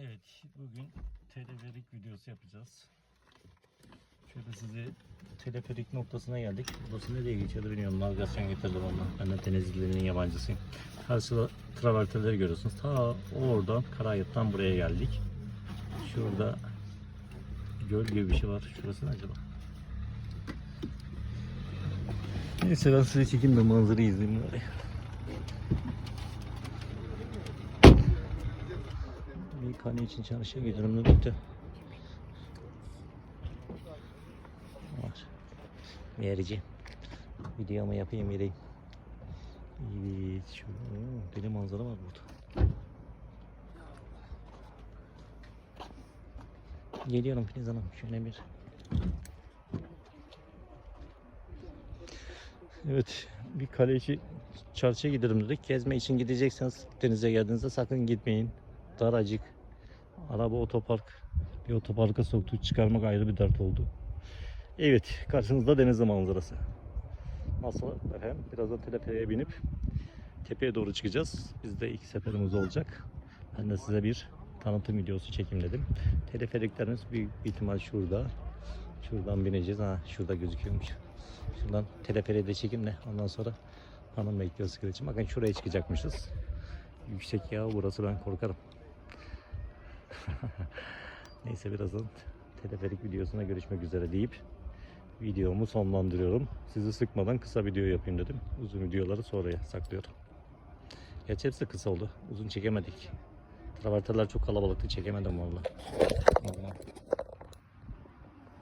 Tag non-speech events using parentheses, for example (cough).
Evet, bugün teleferik videosu yapacağız. Şöyle sizi teleferik noktasına geldik. Burası nereye geçiyordu bilmiyorum. Navigasyon getirdim ondan. Ben de Denizli'nin yabancısıyım. Karşıda travertenleri görüyorsunuz. Ta oradan Karayip'ten buraya geldik. Şurada göl gibi bir şey var. Şurası ne acaba? Neyse ben size çekeyim de manzarayı izleyeyim bari. Bir kane için çarşıya gidiyorum dedik de. Var. Verici. Videomu yapayım vereyim. Evet. Şu, Oo, deli manzara var burada. Geliyorum Filiz Hanım. Şöyle bir. Evet. Bir kale içi çarşıya gidelim dedik. Gezme için gidecekseniz denize geldiğinizde sakın gitmeyin. Daracık. Araba otopark. Bir otoparka soktu. Çıkarmak ayrı bir dert oldu. Evet. Karşınızda deniz manzarası. Nasıl efendim? Birazdan teleferiğe binip tepeye doğru çıkacağız. Bizde iki seferimiz olacak. Ben de size bir tanıtım videosu çekeyim dedim. Teleferiklerimiz büyük ihtimal şurada. Şuradan bineceğiz. Ha şurada gözüküyormuş. Şuradan teleferiğe de çekeyim de ondan sonra hanım bekliyor sigara için. Bakın şuraya çıkacakmışız. Yüksek ya burası ben korkarım. (laughs) Neyse birazdan teleferik videosuna görüşmek üzere deyip videomu sonlandırıyorum. Sizi sıkmadan kısa video yapayım dedim. Uzun videoları sonraya saklıyorum. Gerçi hepsi kısa oldu. Uzun çekemedik. Travertenler çok kalabalıktı çekemedim valla.